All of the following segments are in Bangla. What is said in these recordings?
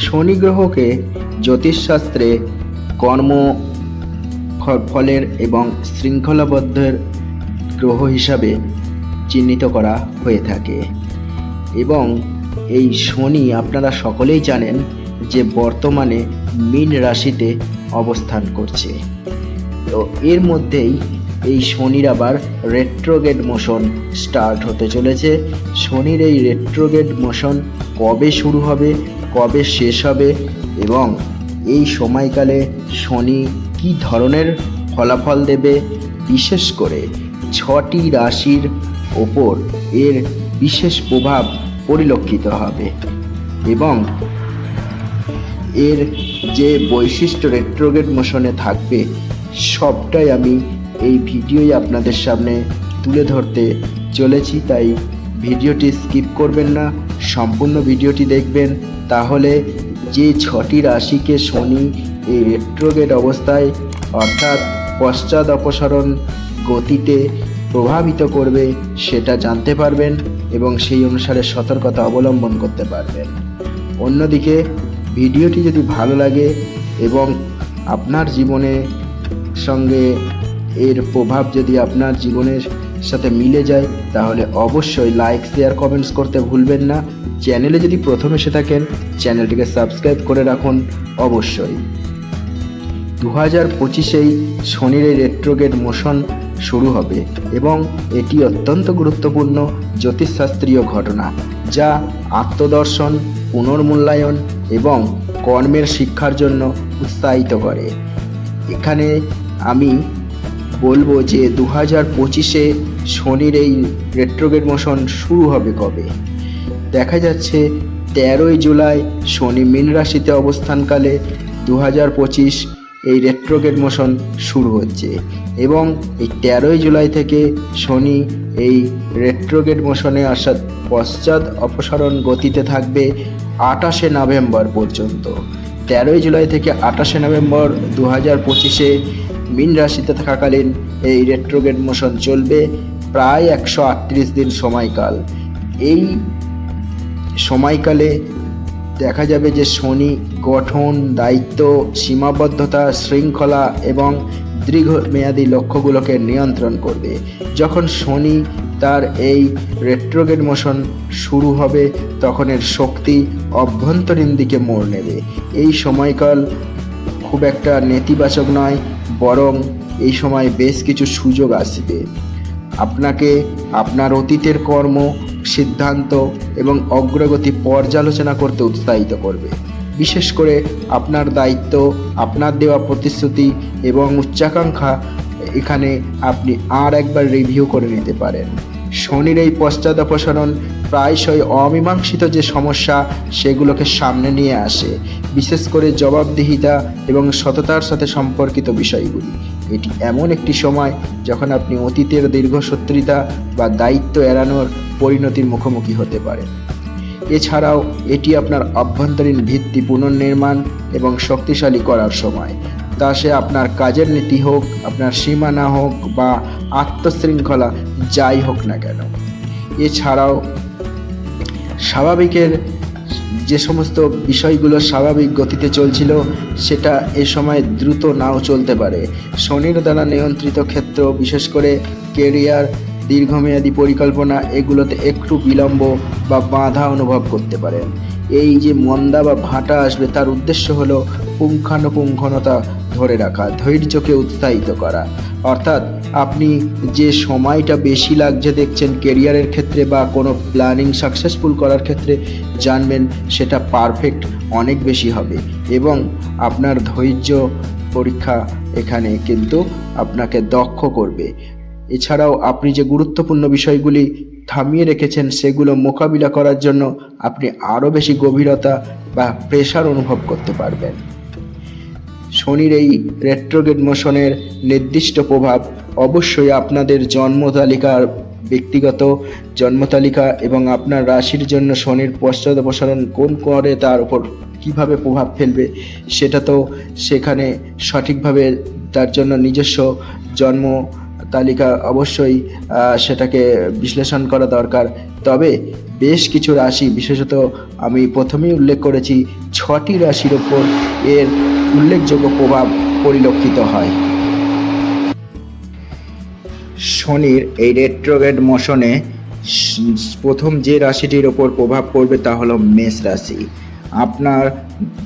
শনি গ্রহকে জ্যোতিষশাস্ত্রে কর্ম ফলের এবং শৃঙ্খলাবদ্ধের গ্রহ হিসাবে চিহ্নিত করা হয়ে থাকে। এবং এই শনি আপনারা সকলেই জানেন যে বর্তমানে মীন রাশিতে অবস্থান করছে। তো এর মধ্যেই এই শনির আবার রেট্রোগেড মোশন স্টার্ট হতে চলেছে। শনির এই রেট্রোগেড মোশন কবে শুরু হবে কবে শেষ হবে এবং এই সময়কালে শনি কী ধরনের ফলাফল দেবে, বিশেষ করে ছটি রাশির ওপর এর বিশেষ প্রভাব পরিলক্ষিত হবে এবং এর যে বৈশিষ্ট্য রেট্রোগেড মোশনে থাকবে, সবটাই আমি এই ভিডিওই আপনাদের সামনে তুলে ধরতে চলেছি, তাই ভিডিওটি স্কিপ করবেন না। সম্পূর্ণ ভিডিওটি দেখবেন। তাহলে যে ছটি রাশিকে শনি এই রেট্রোগেড অবস্থায় অর্থাৎ পশ্চাৎ অপসারণ গতিতে প্রভাবিত করবে, সেটা জানতে পারবেন এবং সেই অনুসারে সতর্কতা অবলম্বন করতে পারবেন। অন্যদিকে ভিডিওটি যদি ভালো লাগে এবং আপনার জীবনে সঙ্গে এর প্রভাব যদি আপনার জীবনের সাথে মিলে যায়, তাহলে অবশ্যই লাইক শেয়ার কমেন্টস করতে ভুলবেন না। চ্যানেলে যদি প্রথম এসে থাকেন চ্যানেলটিকে সাবস্ক্রাইব করে রাখুন অবশ্যই। দু হাজার পঁচিশেই শনির এই রেট্রোগেড মোশন শুরু হবে এবং এটি অত্যন্ত গুরুত্বপূর্ণ জ্যোতিষশাস্ত্রীয় ঘটনা, যা আত্মদর্শন, পুনর্মূল্যায়ন এবং কর্মের শিক্ষার জন্য উৎসাহিত করে। এখানে আমি বলব যে দু হাজার পঁচিশে শনির এই রেট্রোগেড মোশন শুরু হবে কবে? দেখা যাচ্ছে তেরোই জুলাই শনি মীন রাশিতে অবস্থানকালে দু হাজার পঁচিশ এই রেট্রোগেড মোশন শুরু হচ্ছে এবং এই তেরোই জুলাই থেকে শনি এই রেট্রোগেড মোশনে আসার পশ্চাৎ অপসারণ গতিতে থাকবে আটাশে নভেম্বর পর্যন্ত। তেরোই জুলাই থেকে আটাশে নভেম্বর দু হাজার পঁচিশে মীন রাশিতে থাকাকালীন এই রেট্রোগেড মোশন চলবে প্রায় একশো আটত্রিশ দিন সময়কাল। এই সময়কালে দেখা যাবে যে শনি গঠন, দায়িত্ব, সীমাবদ্ধতা, শৃঙ্খলা এবং দীর্ঘমেয়াদী লক্ষ্যগুলোকে নিয়ন্ত্রণ করবে। যখন শনি তার এই রেট্রোগেড মোশন শুরু হবে, তখন এর শক্তি অভ্যন্তরীণ দিকে মোড় নেবে। এই সময়কাল খুব একটা নেতিবাচক নয়, বরং এই সময় বেশ কিছু সুযোগ আসবে। আপনাকে আপনার অতীতের কর্ম, সিদ্ধান্ত এবং অগ্রগতি পর্যালোচনা করতে উৎসাহিত করবে। বিশেষ করে আপনার দায়িত্ব, আপনার দেওয়া প্রতিশ্রুতি এবং উচ্চাকাঙ্ক্ষা এখানে আপনি আর একবার রিভিউ করে নিতে পারেন। শনির এই পশ্চাৎ অপসারণ প্রায়শই অমীমাংসিত যে সমস্যা, সেগুলোকে সামনে নিয়ে আসে, বিশেষ করে জবাবদিহিতা এবং সততার সাথে সম্পর্কিত বিষয়গুলি। এটি এমন একটি সময় যখন আপনি অতীতের দীর্ঘসূত্রিতা বা দায়িত্ব এড়ানোর পরিণতির মুখোমুখি হতে পারেন। এছাড়াও, এটি আপনার অভ্যন্তরীণ ভিত্তি পুনর্নির্মাণ এবং শক্তিশালী করার সময়। তা সে আপনার কাজের নীতি হোক, আপনার সীমানা হোক বা আত্মশৃঙ্খলা যাই হোক না কেন। এছাড়াও স্বাভাবিকের যে সমস্ত বিষয়গুলো স্বাভাবিক গতিতে চলছিল, সেটা এ সময় দ্রুত নাও চলতে পারে। শনির দ্বারা নিয়ন্ত্রিত ক্ষেত্র, বিশেষ করে কেরিয়ার, দীর্ঘমেয়াদী পরিকল্পনা, এগুলোতে একটু বিলম্ব বা বাধা অনুভব করতে পারেন। এই যে মন্দা বা ভাটা আসবে, তার উদ্দেশ্য হলো পুঙ্খানুপুঙ্খনতা ধরে রাখা, ধৈর্যকে উৎসাহিত করা। অর্থাৎ আপনি যে সময়টা বেশি লাগছে দেখছেন কেরিয়ারের ক্ষেত্রে বা কোনো প্ল্যানিং সাকসেসফুল করার ক্ষেত্রে জানবেন সেটা পারফেক্ট অনেক বেশি হবে এবং আপনার ধৈর্য পরীক্ষা এখানে কিন্তু আপনাকে দক্ষ করবে। এছাড়াও আপনি যে গুরুত্বপূর্ণ বিষয়গুলি থামিয়ে রেখেছেন সেগুলো মোকাবিলা করার জন্য আপনি আরও বেশি গভীরতা বা প্রেশার অনুভব করতে পারবেন। শনির এই রেট্রোগেড মোশনের নির্দিষ্ট প্রভাব অবশ্যই আপনাদের জন্ম তালিকার ব্যক্তিগত জন্ম তালিকা এবং আপনার রাশির জন্য শনির পশ্চাদপসারণ কোন করে তার উপর কীভাবে প্রভাব ফেলবে সেটা তো সেখানে সঠিকভাবে তার জন্য নিজস্ব জন্ম তালিকা অবশ্যই সেটাকে বিশ্লেষণ করা দরকার। তবে বেশ কিছু রাশি, বিশেষত আমি প্রথমেই উল্লেখ করেছি, ছটি রাশির ওপর এর উল্লেখযোগ্য প্রভাব পরিলক্ষিত হয়। শনির এই রেট্রোগ্রেড মোশনে প্রথম যে রাশিটির ওপর প্রভাব পড়বে তা হলো মেষ রাশি। আপনার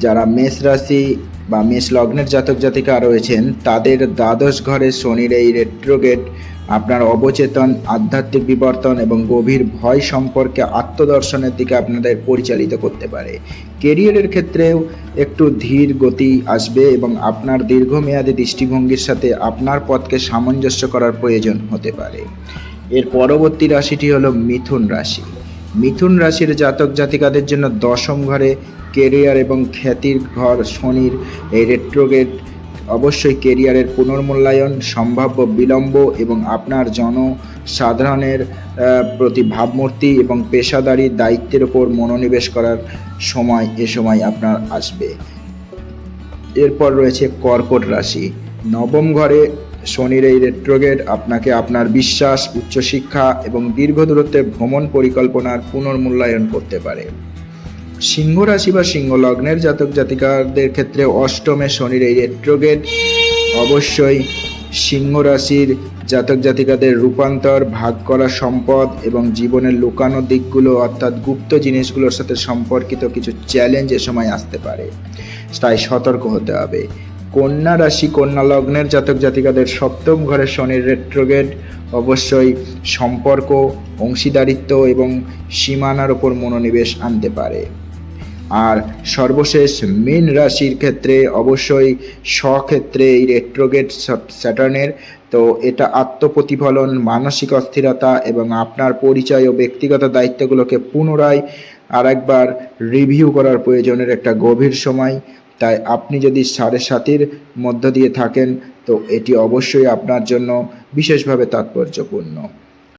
যারা মেষ রাশি বা মেষ লগ্নের জাতক জাতিকা রয়েছেন, তাদের দ্বাদশ ঘরে শনির এই রেট্রোগেট আপনার অবচেতন, আধ্যাত্মিক বিবর্তন এবং গভীর ভয় সম্পর্কে আত্মদর্শনের দিকে আপনাদের পরিচালিত করতে পারে। কেরিয়ারের ক্ষেত্রেও একটু ধীর গতি আসবে এবং আপনার দীর্ঘমেয়াদী দৃষ্টিভঙ্গির সাথে আপনার পথকে সামঞ্জস্য করার প্রয়োজন হতে পারে। এর পরবর্তী রাশিটি হলো মিথুন রাশি। মিথুন রাশির জাতক জাতিকাদের জন্য দশম ঘরে কেরিয়ার এবং খ্যাতির ঘর শনির এই রেট্রোগেট অবশ্যই কেরিয়ারের পুনর্মূল্যায়ন সম্ভাব্য বিলম্ব এবং আপনার জনসাধারণের প্রতি ভাবমূর্তি এবং পেশাদারি দায়িত্বের উপর মনোনিবেশ করার সময় এ সময় আপনার আসবে। এরপর রয়েছে কর্কট রাশি। নবম ঘরে শনির এই রেট্রোগেট আপনাকে আপনার বিশ্বাস, উচ্চশিক্ষা এবং দীর্ঘ দূরত্বের ভ্রমণ পরিকল্পনার পুনর্মূল্যায়ন করতে পারে। সিংহ রাশি বা সিংহ লগ্নের জাতক জাতিকাদের ক্ষেত্রে অষ্টমে শনির এই রেট্রোগেট অবশ্যই সিংহ রাশির জাতক জাতিকাদের রূপান্তর, ভাগ করা সম্পদ এবং জীবনের লুকানো দিকগুলো অর্থাৎ গুপ্ত জিনিসগুলোর সাথে সম্পর্কিত কিছু চ্যালেঞ্জ এ সময় আসতে পারে। তাই সতর্ক হতে হবে। কন্যা রাশি, কন্যা লগ্নের জাতক জাতিকাদের সপ্তম ঘরে শনির রেট্রোগেট অবশ্যই সম্পর্ক, অংশীদারিত্ব এবং সীমানার ওপর মনোনিবেশ আনতে পারে। আর সর্বশেষ মীন রাশির ক্ষেত্রে অবশ্যই স্বক্ষেত্রে এই রেট্রোগেট স্যাটার্নের তো এটা আত্মপ্রতিফলন, মানসিক অস্থিরতা এবং আপনার পরিচয় ও ব্যক্তিগত দায়িত্বগুলোকে পুনরায় আরেকবার রিভিউ করার প্রয়োজনের একটা গভীর সময়। তাই আপনি যদি সাড়ে সাতির মধ্য দিয়ে থাকেন, তো এটি অবশ্যই আপনার জন্য বিশেষভাবে তাৎপর্যপূর্ণ।